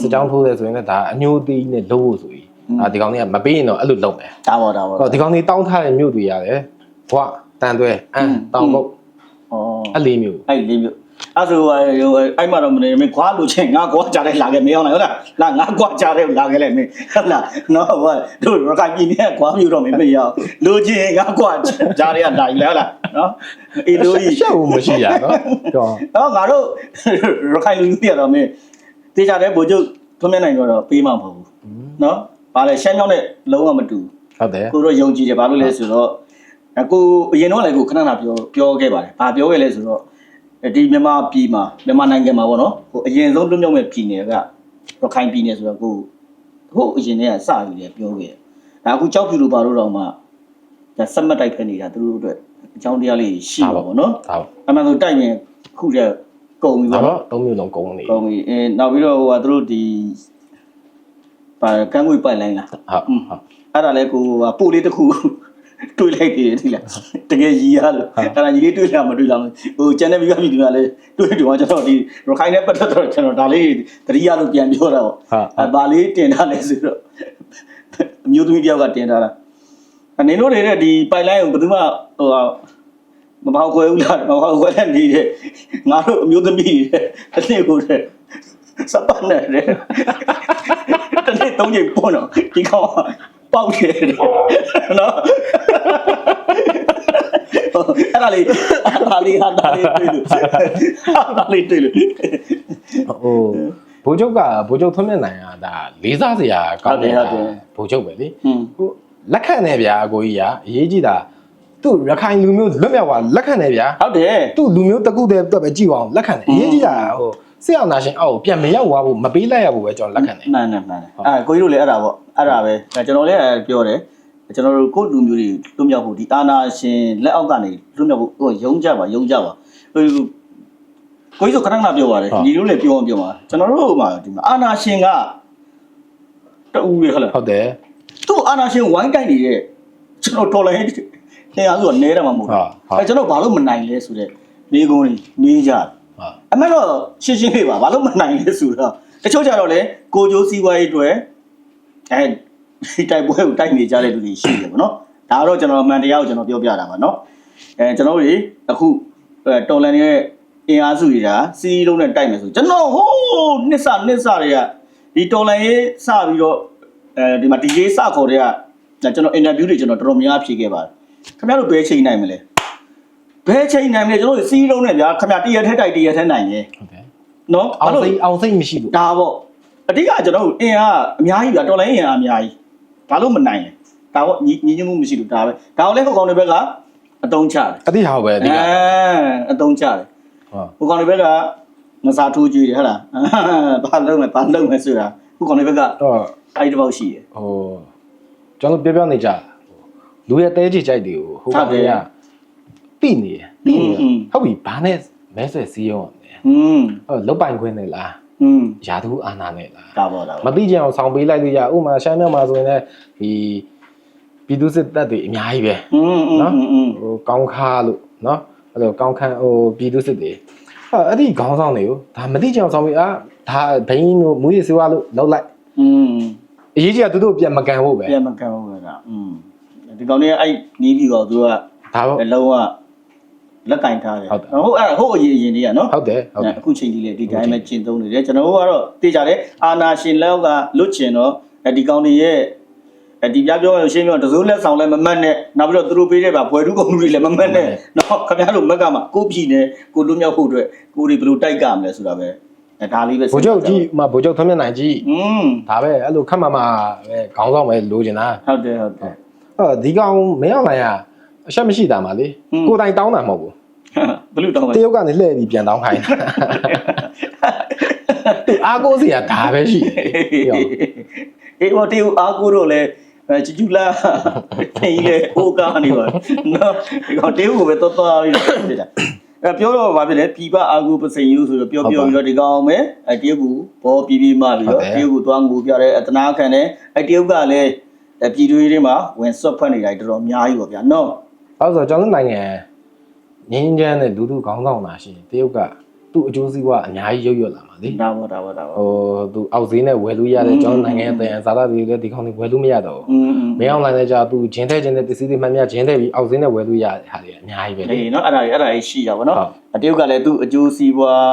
စစ်တောင်းထိုးတယ်ဆိုရင်လည်းဒါအညိုသေးနဲ့လုံးဖို့ဆိုပြီးအာဒီကောင်တွေကမပေးရင်တော့အဲ့လိုလုံးတယ်ဒါပေါ့ဒါပေါ့ဒီကောင်တွေတောင်းထားတဲ့မြို့တွေရတယ်ဘွားတန်သွဲအန်းတောင်ကုတ်ဩအဲ့လေးမြို့အဲ့လေးမြို့ အဲ့ဆိုဟိုအဲ့မှာတော့မနေမင်းခွာလို့ချင်းငါကွာကြတဲ့လာခဲ့မင်းအောင်လားဟုတ်လားလာငါကွာကြတဲ့လာခဲ့လေမင်းဟုတ်လားနော်ဟိုတို့ရခိုင်ပြည်နယ်ကွာမျိုးတော့မင်းမရအောင်လိုချင်ငါကွာကြတဲ့လာကြီးလဲဟုတ်လားနော်အေးလိုကြီးရှက်ဖို့မရှိရနော်ကြောနော်ငါတို့ရခိုင်လူကြီးတော့မင်းတေချာတဲ့ဗိုလ်ချုပ်ထွန်းမြတ်နိုင်တော့ပေးမှာမဟုတ်ဘူးနော်ဘာလဲရှမ်းကြောင်းနဲ့လုံးဝမတူဟုတ်တယ်ကိုတို့ယုံကြည်တယ်ဘာလို့လဲဆိုတော့အခုအရင်တော့လည်းကိုခဏခဏပြောပြောခဲ့ပါတယ်ဘာပြောခဲ့လဲဆိုတော့ ဒီမြန်မာပြည်မှာမြန်မာနိုင်ငံမှာပေါ့နော်ဟိုအရင်ဆုံးလွတ်မြောက်မဲ့ပြည်နယ်ကရခိုင်ပြည်နယ်ဆိုတော့ကိုဟိုအရင်တည်းကစယူတယ်ပြောခဲ့တယ်ဒါအခုကြောက်ပြူလို့ပါလို့တော့မှဒါစက်မတ်တိုက်ဖက်နေတာသူတို့အတွက်အကြောင်းတရားလေးရှိပါပေါ့နော်ဒါပေါ့အမှန်ဆိုတိုက်ရင်ခုတည်းကုန်ပြီဒါပေါ့ပေါ့နော်သုံးမြို့လုံးကုန်နေကုန်ပြီအဲနောက်ပြီးတော့ဟိုကသူတို့ဒီပါကန်းငွေပိုက်လိုင်းလားဟုတ်ဟုတ်အဲ့ဒါလဲကိုဟိုပို့လေးတစ်ခု တွေးလိုက်သေးတယ်ဒီလားတကယ်ရီရလို့အဲ့ဒါညီလေးတွေးလာမတွေးလာဟိုကျန်တဲ့မိဘမိတွေကလည်းတွေးတော့ကျွန်တော်ဒီရခိုင်နဲ့ပတ်သက်တော့ကျွန်တော်ဒါလေးတတိယလို့ပြန်ပြောတာပေါ့ဟာအဲဘာလေးတင်ထားလဲဆိုတော့အမျိုးသမီးတယောက်ကတင်ထားတာအနေလို့နေတဲ့ဒီပိုက်လိုင်းကိုဘယ်သူမှဟိုဟာမပေါက်ခွဲဘူးလားမပေါက်ခွဲတဲ့နေတဲ့ငါတို့အမျိုးသမီးတွေအနည်းကိုတဲ့စပန်နဲ့တဲ့တနေ့သုံးချိန်ပွန်းတော့ဒီကောင်က ပေါက်တယ်တဲ့နော်အဲ့ဒါလေးအဲ့ဒါလေးဟာဒါလေးတွေ့လို့အဲ့ဒါလေးတွေ့လို့ဟိုဘိုးချုပ်ကဘိုးချုပ်ထွန်းမြတ်နိုင်ကဒါလေးစားစရာကောင်းဟုတ်တယ်ဟုတ်တယ်ဘိုးချုပ်ပဲလေอืมဟိုလက်ခံနေဗျာအကိုကြီးကအရေးကြီးတာသူ့ရခိုင်လူမျိုးလွတ်မြောက်သွားလက်ခံနေဗျာဟုတ်တယ်သူ့လူမျိုးတစ်ခုတည်းတော့ပဲကြည့်အောင်လက်ခံတယ်အရေးကြီးတာဟို ဆရာနာရှင်အောက်ကိုပြန်မရောက်သွားဘူးမပေးလိုက်ရဘူးပဲကျွန်တော်လက်ခံတယ်မှန်တယ်မှန်တယ်အဲကိုကြီးတို့လည်းအဲ့ဒါပေါ့အဲ့ဒါပဲအဲကျွန်တော်လည်းအဲ့ဒါပြောတယ်ကျွန်တော်တို့ကိုယ့်လူမျိုးတွေလွတ်မြောက်ဖို့ဒီအာနာရှင်လက်အောက်ကနေလွတ်မြောက်ဖို့ဟိုယုံကြပါယုံကြပါဟိုကိုကြီးတို့ခဏခဏပြောပါတယ်ညီတို့လည်းပြောအောင်ပြောပါကျွန်တော်တို့မှာဒီမှာအာနာရှင်ကတူရဟလားဟုတ်တယ်သူ့အာနာရှင်ဝိုင်းတိုက်နေတဲ့ကျွန်တော်တော်လည်းနေရာဆိုတာနဲတယ်မှာမဟုတ်ဟာဘူးဟာအဲကျွန်တော်ဘာလို့မနိုင်လဲဆိုတော့နေကုန်းကြီးနေကြတယ်ဟာ အမှန်တော့ရှင်းရှင်းလေးပါဘာလို့မနိုင်လဲဆိုတော့တချို့ကြတော့လေကိုကျိုးစီးပွားရေးအတွက်အဲဒီတိုက်ပွဲကိုတိုက်နေကြတဲ့လူတွေရှိတယ်ဗောနော်ဒါကတော့ကျွန်တော်အမှန်တရားကိုကျွန်တော်ပြောပြတာပါနော်အဲကျွန်တော်တို့တွေအခုအဲတော်လန်ရဲ့အင်အားစုတွေကစီးလုံးနဲ့တိုက်မယ်ဆိုကျွန်တော်ဟိုးနှစ်ဆနှစ်ဆတွေကဒီတော်လန်ရေးစပြီးတော့အဲဒီမှာ DJ စခေါ်တဲ့ကကျွန်တော်အင်တာဗျူးတွေကျွန်တော်တော်တော်များများဖြေခဲ့ပါတယ်ခင်ဗျားတို့ဘယ်ချိန်နိုင်မလဲ ဘယ်ချိန်နိုင်မလဲကျွန်တော်တို့စီးလုံးနဲ့ဗျာခင်ဗျာတရက်ထဲတိုက်တရက်ထဲနိုင်တယ်ဟုတ်တယ်နော်အောင်ဘာလို့စိတ်အောင်စိတ်မရှိဘူးဒါပေါ့အတိကကျွန်တော်တို့အင်အားအများကြီးဗျာတော်လိုင်းအင်အားအများကြီးဘာလို့မနိုင်လဲဒါပေါ့ညီညီညွတ်မှုမရှိလို့ဒါပဲဒါကိုလည်းဟိုကောင်တွေဘက်ကအတုံးချတယ်အတိဟာပဲအတိကအဲအတုံးချတယ်ဟုတ်ဟိုကောင်တွေဘက်ကမစားထိုးကြည့်တယ်ဟဟလားဘာလုပ်မလဲဘာလုပ်မလဲဆိုတာဟိုကောင်တွေဘက်ကတော့အဲ့ဒီတစ်ပေါက်ရှိတယ်ဟိုကျွန်တော်ပြောပြနေကြလူရဲ့တဲကြီးကြိုက်တွေကိုဟိုကောင်တွေကတိနေတိနေ ဟုတ်ပြီဘာနဲ့မဲဆွဲစည်းရုံးအောင် อืม ဟုတ်လုတ်ပိုင်ခွင့်နဲ့လား อืม ယာသူအာနာနဲ့လား ဒါပေါ့ဒါ မ ပေါ့ သိကြအောင်ဆောင်းပေးလိုက်လို့ရဥမာရှမ်းမြောက်မှာဆိုရင်လည်းဒီပြည်သူစစ်တပ်တွေအများကြီးပဲ อืมอืมอืม ဟိုကောင်းခါလို့နော်အဲ့လိုကောင်းခန့်ဟိုပြည်သူစစ်တွေအဲ့အဲ့ဒီခေါင်းဆောင်တွေကိုဒါမသိကြအောင်ဆောင်းပေးအာဒါဘိန်းတို့မူရည်စေဝါလို့လောက်လိုက် อืม အရေးကြီးကသူတို့ပြန်မကန်ဖို့ပဲ ပြန်မကန်းဘူးကอืมဒီကောင်တွေကအဲ့နီးပြီးတော့သူက ဒါပေါ့ လုံးဝ လက်ကင်ထားတယ်ဟုတ်တယ်ဟုတ်အဲ့ဒါဟုတ်အရင်အရင်လေးကနော်ဟုတ်တယ်ဟုတ်တယ်အခုချိန်ကြီးလေဒီတိုင်းပဲကျင့်သုံးနေတယ်ကျွန်တော်တို့ကတော့သိကြတယ်အာနာရှင်လောက်ကလွတ်ချင်တော့ဒီကောင်တွေရဲ့ဒီပြပြောရရှင်းပြောတစိုးလက်ဆောင်လည်းမမတ်နဲ့နောက်ပြီးတော့သူတို့ပေးတဲ့ပါဘွယ်ထုကုန်လူတွေလည်းမမတ်နဲ့နော်ခင်ဗျားတို့မက်ကမှာကိုပြည်နဲ့ကိုလွတ်မြောက်ဖို့အတွက်ကိုတွေဘယ်လိုတိုက်ကမလဲဆိုတာပဲအဲဒါလေးပဲဘိုလ်ချုပ်ကြီးမဘိုလ်ချုပ်သမမျက်နိုင်ကြီးอืมဒါပဲအဲ့လိုခက်မှမှပဲခေါင်းဆောင်ပဲလိုချင်တာဟုတ်တယ်ဟုတ်တယ်အဲ့ဒီကောင်မင်းအောင်လိုင်က အချက်မရှိတာမှလေဟွန်းကိုယ်တိုင်တောင်းတာမဟုတ်ဘူးဘယ်လိုတောင်းမတလဲရုတ်ကနေလှည့်ပြီးပြန်တောင်းခိုင်းတာသူအားကိုးစရာဒါပဲရှိတယ်ပြောအေးဟိုတေဦးအားကိုတော့လဲချူချူလာတင်ကြီးလေဟိုကားနေပါနော်ဒီကောင်တေဦးကိုပဲတော်တော်ပြီးတော့ဖြစ်တာအဲပြောတော့ဘာဖြစ်လဲပြပအားကိုပစိန်ယူဆိုတော့ပြောပြောပြီးတော့ဒီကောင်ပဲအဲတေဦးကိုဘောပြပြမှပြီးတော့တေဦးကိုသွားငိုပြတယ်အတနာခံတယ်အဲတေဦးကလည်းပြည်သူတွေမှာဝင်ဆွတ်ဖက်နေတာတော်တော်အများကြီးပါဗျာနော် ဘာလို့ဆိုတော့ကျွန်တော်နိုင်ငံငင်းချမ်းတဲ့လူလူခေါင်းဆောင်လာရှင်တရုတ်ကသူ့အကျိုးစီးပွားအများကြီးရုပ်ရွက်လာမှာလေဒါပေါ့ဒါပေါ့ဒါပေါ့ဟိုသူအောက်ဈေးနဲ့ဝယ်လို့ရတယ်ကျွန်တော်နိုင်ငံရဲ့တန်ဇာတာတွေလည်းဒီကောင်တွေဝယ်လို့မရတော့ဘူးမင်းအောင်လိုင်းလည်းကြာသူဂျင်းတဲ့ဂျင်းတဲ့ပစ္စည်းတွေမှန်များဂျင်းတဲ့ပြီးအောက်ဈေးနဲ့ဝယ်လို့ရတဲ့ဟာတွေအများကြီးပဲလေအေးနော်အဲ့ဒါတွေအဲ့ဒါတွေရှိတာပေါ့နော်တရုတ်ကလည်းသူ့အကျိုးစီးပွား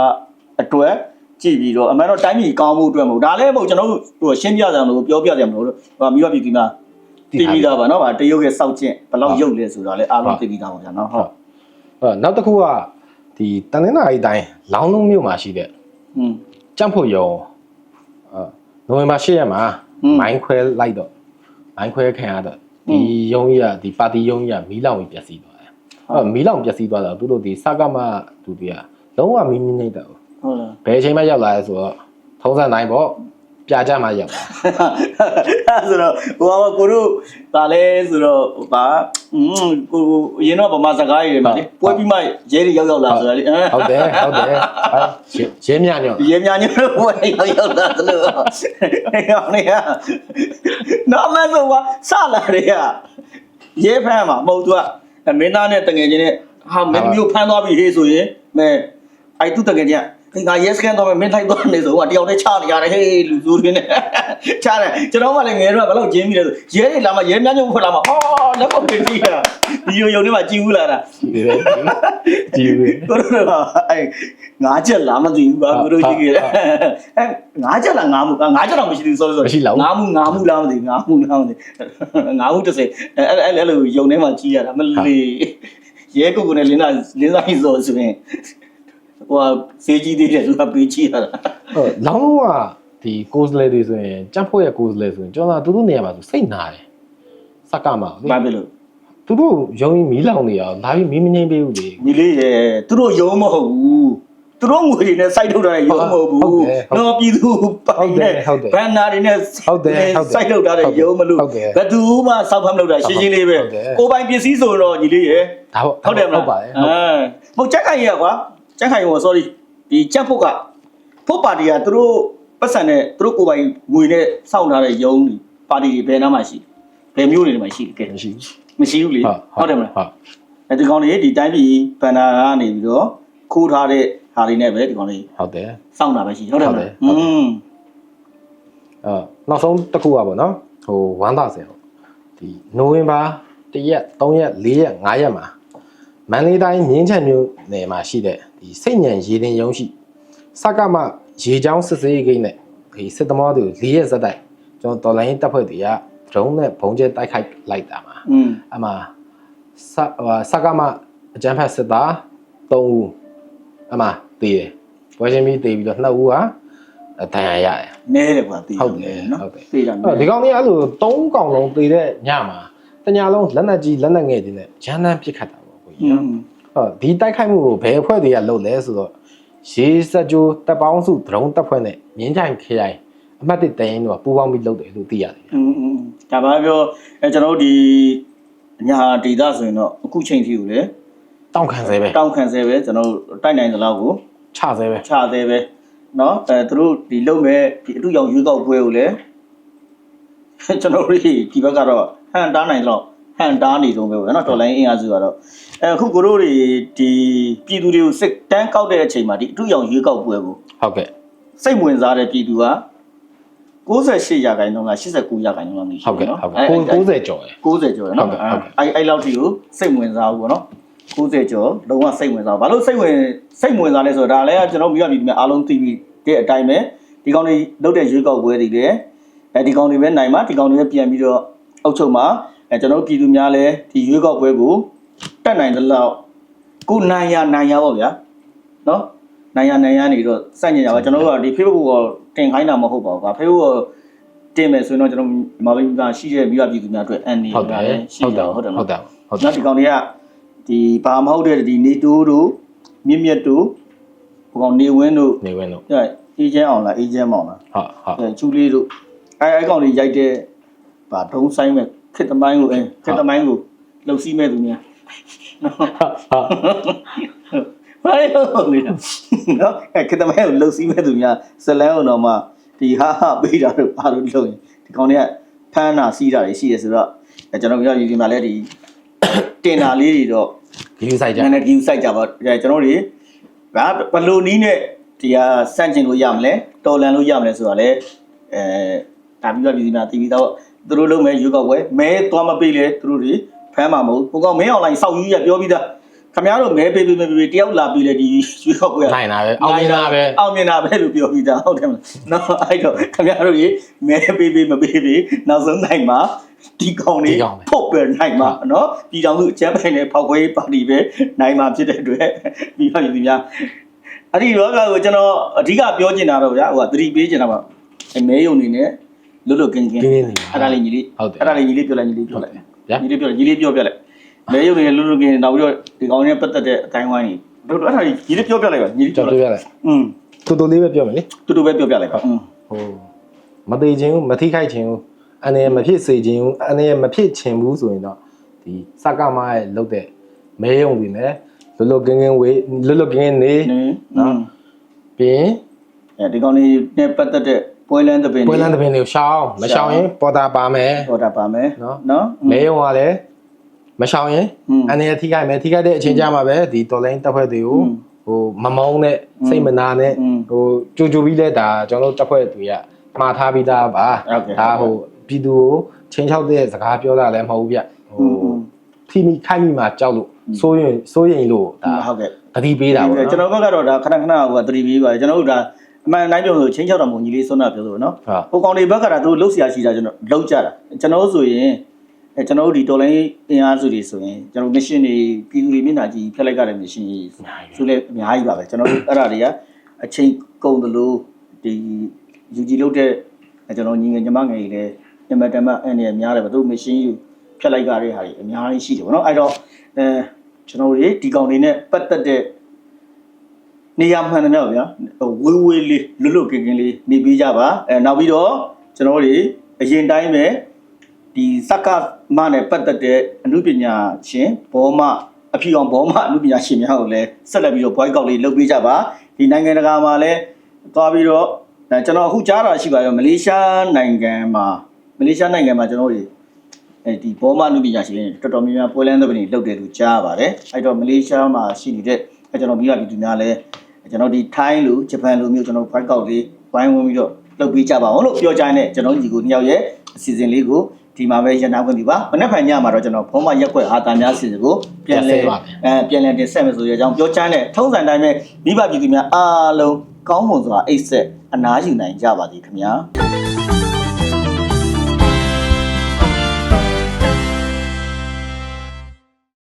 အတွက်ကြည့်ပြီးတော့အမှန်တော့တိုင်းပြည်ကောင်းမှုအတွက်မဟုတ်ဒါလည်းမဟုတ်ကျွန်တော်တို့ဟိုရှင်းပြကြတယ်လို့ပြောပြကြတယ်မလို့ဟိုမိဘပြည်ကမှာ သိပြီးသားပါနော်ဗာတရုတ်ရဲ့စောက်ကျင့်ဘလောက်ရုပ်လဲဆိုတော့လေအားလုံးသိပြီးသားပါဗျာနော်ဟုတ်ဟုတ်နောက်တစ်ခုကဒီတန်တင်းနာရီတိုင်းလောင်းလုံးမြို့မှာရှိတဲ့อืมကြံ့ဖို့ရုံအဲနိုဝင်ဘာ၈ရက်မှာမိုင်းခွဲလိုက်တော့မိုင်းခွဲခံရတော့ဒီရုံးကြီးကဒီပါတီရုံးကြီးကမီးလောင်ပြီးပျက်စီးသွားတယ်ဟုတ်မီးလောင်ပျက်စီးသွားတာသူတို့ဒီစကမသူတွေကလုံးဝမီးမီးနေတာဟုတ်လားဘယ်အချိန်မှရောက်လာလဲဆိုတော့ထုံးစံတိုင်းပေါ့ ပြကြမှာရောက်လာအဲ့ဆိုတော့ဟိုကကိုတို့ဒါလဲဆိုတော့ဗာอืมကိုအရင်တော့ဗမာစကားရေးတယ်မှာလေပွဲပြီးမှရဲတွေရောက်ရောက်လာဆိုတာလေဟုတ်တယ်ဟုတ်တယ်အဲရဲမြညော့ရေမြညို့ဘယ်ရောက်ရောက်လာသလိုဟဲ့အောင်နေရနော်မဆိုကစလာတွေကရဲဖမ်းမှာမဟုတ်သူကမင်းသားနဲ့တငယ်ချင်းနဲ့ဟာမင်းမျိုးဖမ်းသွားပြီဟေးဆိုရင်မဲအဲ့သူတငယ်ချင်းက ငါရဲစကန်တော့မင်းထိုက်သွားနေဆိုဟိုတယောက်တည်းချနေရတယ်ဟေးလူစုရင်းနဲ့ချတယ်ကျွန်တော်မှလည်းငယ်တော့ဘယ်လောက်ကျင်းပြီလဲဆိုရဲတွေလာမှရဲများညုံဖွက်လာမှအော်လက်ပေါ်ပြင်ကြည့်ရဒီယုံယုံနဲ့မှကြည်ဘူးလာတာဒီလေကြည့်ဦးကိုတို့ကအဲငါးချက်လားမသိဘူးပါကိုတို့ကြည့်ကြတယ်အဲငါးချက်လားငါးမှုငါးချက်တော့မရှိဘူး sorry sorry ငါးမှုငါးမှုလားမသိငါးမှုလားမသိငါးမှုတစ်စက်အဲအဲအဲ့လိုယုံထဲမှာကြီးရတာမလေးရဲကုတ်ကုနဲ့လင်းသားလင်းသားကြီးဆိုဆိုရင် ဟိုစေးကြီးသေးတယ်သူကပေးချီရတာဟုတ်လောင်းကဒီကိုစလေတွေဆိုရင်ကြက်ဖို့ရဲ့ကိုစလေဆိုရင်ကျွန်တော်သူတို့နေရာမှာဆိုစိတ်နာတယ်စက်ကမှာလေဘာဖြစ်လို့သူတို့ယုံရင်မီးလောင်နေအောင်လာပြီးမီးမငိမ့်ပေးဘူးလေညီလေးရဲ့သူတို့ယုံမဟုတ်ဘူးသူတို့ငွေတွေနဲ့စိုက်ထုတ်တာယုံမဟုတ်ဘူးတော့ပြည်သူပိုင်နဲ့ဘန်နာတွေနဲ့စိုက်ထုတ်တာယုံမလို့ဘယ်သူမှစောက်ဖမ်းမလုပ်တာရှင်းရှင်းလေးပဲကိုပိုင်ပစ္စည်းဆိုတော့ညီလေးရဲ့ဒါဟုတ်ဟုတ်တယ်မလားဟုတ်ပါတယ်အဲမဟုတ်ကြက်ခိုင်ရကွာကြ က်ခိုင်ရော sorry ဒီကြက်ဖို့ကဖို့ပါတီကသူတို့ပတ်စံနဲ့သူတို့ကိုယ်ပိုင်ငွေနဲ့စောင့်ထားတဲ့ယုံပါတီတွေဘယ်နားမှာရှိဘယ်မျိုးတွေမှာရှိတယ် မရှိ မရှိဘူးလေ ဘူး ဟုတ်တယ်မလား ဟုတ် အဲဒီကောင်လေးဒီတိုင်းပြည်ဘန်နာကနေပြီးတော့ခိုးထားတဲ့ဟာလေးနဲ့ပဲဒီကောင်လေး ဟုတ်တယ် စောင့်တာပဲရှိဟုတ်တယ်မ ဟုတ်တယ် လားอืม အဲနောက်ဆုံးတစ်ခုอ่ะဗောနော်ဟိုဝမ်းသာစရာပေါ့ဒီနိုဝင်ဘာ1ရက်3ရက်4ရက်5ရက်မှာမန္တလေးတိုင်းမြင်းချံမြို့နယ်မှာရှိတဲ့ ဒီစိတ်ညံရေတင်ရုံးရှိစကမရေချောင်းစစ်စေးဂိတ်နဲ့ဒီစစ်သမားတွေ၄ရက်ဇက်တိုက်ကျွန်တော်တော်လိုင်းတပ်ဖွဲ့တွေကဒရုန်းနဲ့ဘုံကျဲတိုက်ခိုက်လိုက်တာမှာအမှစစကမအကြမ်းဖက်စစ်သား၃ဦးအမှတေးတယ်ပွဲချင်းပြီးတေးပြီးတော့၂ဦးဟာအတန်ရရတယ်။နဲတယ်ကွာတေးဟုတ်တယ်နော်။တေးတာ။ဒီကောင်လေးအဲ့လို၃ကောင်လုံးတေးတဲ့ညမှာတညာလုံးလက်နက်ကြီးလက်နက်ငယ်တွေနဲ့ဂျန်တန်းပစ်ခတ်တာပေါ့ကိုကြီး။ ဒီတိုက်ခိုက်မှုကိုဘယ်အဖွဲ့တွေကလုပ်လဲဆိုတော့ရေစကြိုတပ်ပေါင်းစုဒရုန်းတပ်ဖွဲ့နဲ့မြင်းချိုင်ခရိုင်အမှတ်1တရင်တို့ကပူးပေါင်းပြီးလုပ်တယ်လို့သိရတယ် อืมอืมဒါပါပြောအဲကျွန်တော်တို့ဒီညာဒေတာဆိုရင်တော့အခုချိန်ထိကိုလေ တောင်းခံဆဲပဲ တောင်းခံဆဲပဲကျွန်တော်တို့တိုက်နိုင်သလောက်ကို ချဆဲပဲ ချသေးပဲเนาะအဲသူတို့ဒီလုံမဲ့ဒီအတူရောင်ရွေးကောက်ပွဲကိုလည်းကျွန်တော်တို့ဒီဘက်ကတော့ဟန်တားနိုင်တော့ ဟန်တားနေတော့ပဲเนาะတော်လိုင်းအင်အားစုကတော့အဲအခုကိုတို့တွေဒီပြည်သူတွေကိုစစ်တန်းကောက်တဲ့အချိန်မှာဒီအတူရောင်ရွေးကောက်ပွဲကို ဟုတ်ကဲ့ စိတ်ဝင်စားတဲ့ပြည်သူက68ရာခိုင်နှုန်းလား89ရာခိုင်နှုန်းလားမသိ ဟုတ်ကဲ့ နော် ဟုတ်ကဲ့90ကျော်ရယ် 90ကျော်ရနော် ဟုတ်ကဲ့ဟုတ်ကဲ့ အဲအဲ့လောက်ထိကိုစိတ်ဝင်စားဘူးပေါ့နော်90ကျော်လုံးဝစိတ်ဝင်စားဘူးဘာလို့စိတ်ဝင်စိတ်ဝင်စားလဲဆိုတော့ဒါလည်းကျွန်တော်မိဘပြည်သူများအားလုံးသိပြီးတဲ့အတိုင်းပဲဒီကောင်တွေလုပ်တဲ့ရွေးကောက်ပွဲတွေလည်းအဲဒီကောင်တွေပဲနိုင်မှာဒီကောင်တွေပဲပြန်ပြီးတော့အောက်ချုပ်မှာ အဲကျွန်တော်တို့ပြည်သူများလည်းဒီရွေးကောက်ပွဲကိုတက်နိုင်သလောက်ကိုနိုင်ရနိုင်ရပါဗျာနော်နိုင်ရနိုင်ရနေတော့စန့်ကျင်ကြပါကျွန်တော်တို့ကဒီ Facebook ကိုတင်ခိုင်းတာမဟုတ်ပါဘူးကွာ Facebook ကိုတင်မယ်ဆိုရင်တော့ကျွန်တော်မြန်မာပြည်မှာရှိတဲ့မိဘပြည်သူများအတွက်အန်နေဟုတ်တယ်ရှိဟုတ်တတယ်ယ်ဟုတ်တယ်ဟုတ်တယ်ဟုတ်တယ်နော်ဒီကောင်တွေကဒီဘာမဟုတ်တဲ့ဒီနေတိုးတို့မြင့်မြတ်တို့ဟိုကောင်နေဝင်းတို့နေဝင်တော့အဲအေဂျင့်အောင်လားအေဂျင့်မောင်လားဟုတ်ဟုတ်အဲချူလေးတို့အဲအဲကောင်တွေရိုက်တဲ့ဘာဒုံးဆိုင်မဲ့ ခစ်သမိုင်းကိုအဲခစ်သမိုင်းကိုလှုပ်စီးမဲ့သူများနော်ဘာလို့လဲနော်အဲခစ်သမိုင်းကိုလှုပ်စီးမဲ့သူများဇလန်းအောင်တော့မှဒီဟာဟာပေးတာတို့အားလို့လုပ်ရင်ဒီကောင်တွေကဖမ်းတာစီးတာတွေရှိတယ်ဆိုတော့အဲကျွန်တော်ပြောဒီဒီမှာလည်းဒီတင်တာလေးတွေတော့ဒီယူဆိုင်ကြနည်းနည်း view site ကြပါအဲကျွန်တော်တို့တွေဘာဘယ်လိုနီးနဲ့ဒီဟာစန့်ကျင်လို့ရမလဲတော်လန်လို့ရမလဲဆိုတာလေအဲဒါပြီးတော့ပြည်စီများတည်ပြီးတော့ သူတို့လုံးမဲ့ရွေးကောက်ပွဲမဲသွားမပေးလေသူတို့တွေဖမ်းမှာမဟုတ်ဘူးဟိုကောင်မဲ online စောက်ကြီးရပြောပြီးသားခင်ဗျားတို့မဲပေးပေးပေးပေးတယောက်လာပြီးလေဒီရွေးကောက်ပွဲနိုင်တာပဲအောင်မြင်တာပဲအောင်မြင်တာပဲလို့ပြောပြီးသားဟုတ်တယ်မလားနော်အဲ့တော့ခင်ဗျားတို့ရေမဲပေးပေးမပေးပေးနောက်ဆုံးနိုင်မှာဒီကောင်လေးထုတ်ပြနိုင်မှာနော်ပြည်တော်စုအချမ်းပိုင်တဲ့ဖောက်ခွဲပါတီပဲနိုင်မှာဖြစ်တဲ့အတွက်ပြီးပါပြီများအဲ့ဒီရောဂါကိုကျွန်တော်အဓိကပြောချင်တာတော့ဗျာဟိုကသတိပေးချင်တာပါအမဲယုံနေနဲ့ လွတ်လွတ်ကင်းကင်း ကင်းကင်းနေ အဲ့ဒါလေးညီလေး ဟုတ်တယ် အဲ့ဒါလေးညီလေးပြောလိုက်ညီလေးပြောလိုက် ဗျာ ညီလေးပြောညီလေးပြောပြလိုက်မဲယုံနေနဲ့လွတ်လွတ်ကင်းနောက်ပြီးတော့ဒီကောင်နဲ့ပတ်သက်တဲ့အတိုင်းဝိုင်းကြီးတို့အဲ့ဒါညီလေးပြောပြလိုက်ပါညီလေး ကျွန် ပြော တော် လိုက် ပြောရလိုက် อืม တူတူလေးပဲပြောမယ်လေ တူတူပဲပြောပြလိုက်ပါอืม ဟိုမသေးခြင်းဘူးမထိခိုက်ခြင်းဘူးအနေမဖြစ်စေခြင်းဘူးအနေမဖြစ်ခြင်းဘူးဆိုရင်တော့ဒီစကမရဲ့လုတ်တဲ့မဲယုံတွေနဲ့လွတ်လွတ်ကင်းကင်းဝေးလွတ်လွတ်ကင်းကင်းနေ နေ နော်ပြီးရင် အဲဒီကောင်လေးနဲ့ပတ်သက်တဲ့ ပွဲလန်းသပင်ပွဲလန်းသပင်တွေကိုရှောင်းမရှောင်းရင်ပေါ်တာပါမယ်ပေါ်တာပါမယ်နော်နော်မဲယုံကလည်းမရှောင်းရင်အနေနဲ့ထိခိုက်မယ်ထိခိုက်တဲ့အချိန်ကြမှာပဲဒီတော်လိုင်းတပ်ဖွဲ့တွေကိုဟိုမမုန်းနဲ့စိတ်မနာနဲ့ဟိုကြိုကြိုပြီးလဲဒါကျွန်တော်တို့တပ်ဖွဲ့တွေကမှားထားပြီးသားပါဒါဟိုပြည်သူကိုချင်းချောက်တဲ့စကားပြောတာလည်းမဟုတ်ဘူးဗျဟိုထိမိခိုက်မိမှာကြောက်လို့စိုးရင်စိုးရင်လို့ဒါဟုတ်ကဲ့တတိပေးတာပေါ့နော်ကျွန်တော်ဘက်ကတော့ဒါခဏခဏဟိုကတတိပေးပါတယ်ကျွန်တော်တို့ဒါ အမှန်တိုင်းပြောလို့ချင်းချောက်တော်မုံကြီးလေးဆွမ်းတာပြောလို့နော်ဟုတ်ဟိုကောင်တွေဘက်ကဒါသူတို့လှုပ်ရှားရှိတာကျွန်တော်လှုပ်ကြတာကျွန်တော်တို့ဆိုရင်အဲကျွန်တော်တို့ဒီတော်လိုင်းအင်အားစုတွေဆိုရင်ကျွန်တော်မရှင်တွေပြည်သူတွေမျက်နှာကြည့်ဖျက်လိုက်ကြတဲ့မရှင်ကြီးဆိုလဲအများကြီးပါပဲကျွန်တော်တို့အဲ့ဒါတွေကအချိန်ကုန်သလိုဒီယူကြီးလုပ်တဲ့ကျွန်တော်ညီငယ်ညီမငယ်တွေလည်းအမတမအဲ့နေများတယ်ဗျသူတို့မရှင်ကြီးဖျက်လိုက်ကြတဲ့ဟာတွေအများကြီးရှိတယ်ဗောနော်အဲ့တော့အဲကျွန်တော်တို့ဒီကောင်တွေနဲ့ပတ်သက်တဲ့ နေရာမှန်တယ်များဗျာဟိုဝေးဝေးလေးလွတ်လွတ်ကင်းကင်းလေးနေပေးကြပါအဲနောက်ပြီးတော့ကျွန်တော်တို့အရင်တိုင်းပဲဒီစက္ကမနဲ့ပတ်သက်တဲ့အမှုပညာရှင်ဘောမအဖြူအောင်ဘောမအမှုပညာရှင်များကိုလည်းဆက်လက်ပြီးတော့ boy ကောက်လေးလုပ်ပေးကြပါဒီနိုင်ငံတကာမှာလည်းသွားပြီးတော့အဲကျွန်တော်အခုကြားတာရှိပါရောမလေးရှားနိုင်ငံမှာမလေးရှားနိုင်ငံမှာကျွန်တော်တို့အဲဒီဘောမအမှုပညာရှင်တော်တော်များများပွဲလန်းသဘင်တွေလုပ်တယ်လို့ကြားပါတယ်အဲ့တော့မလေးရှားမှာရှိနေတဲ့အဲကျွန်တော်မိဘပြည်သူများလည်း ကျွန်တော်ဒီထိုင်းလိုဂျပန်လိုမျိုးကျွန်တော်ဘိုက်ကောက်လေးဝိုင်းဝန်းပြီးတော့လုပ်ပေးကြပါအောင်လို့ပြောကြတဲ့ကျွန်တော်ညီကိုနှစ်ယောက်ရဲ့အစီအစဉ်လေးကိုဒီမှာပဲရန်နာခွင့်ပြုပါမနေ့ဖန်ညမှာတော့ကျွန်တော်ဖုံးမရက်ွက်အာတာများအစီအစဉ်ကိုပြန်လဲအဲပြန်လဲတင်ဆက်မယ်ဆိုရအကြောင်းပြောချမ်းတဲ့ထုံးစံတိုင်းပဲမိဘပြည်သူများအားလုံးကောင်းမွန်စွာအိတ်ဆက်အနားယူနိုင်ကြပါသည်ခင်ဗျာ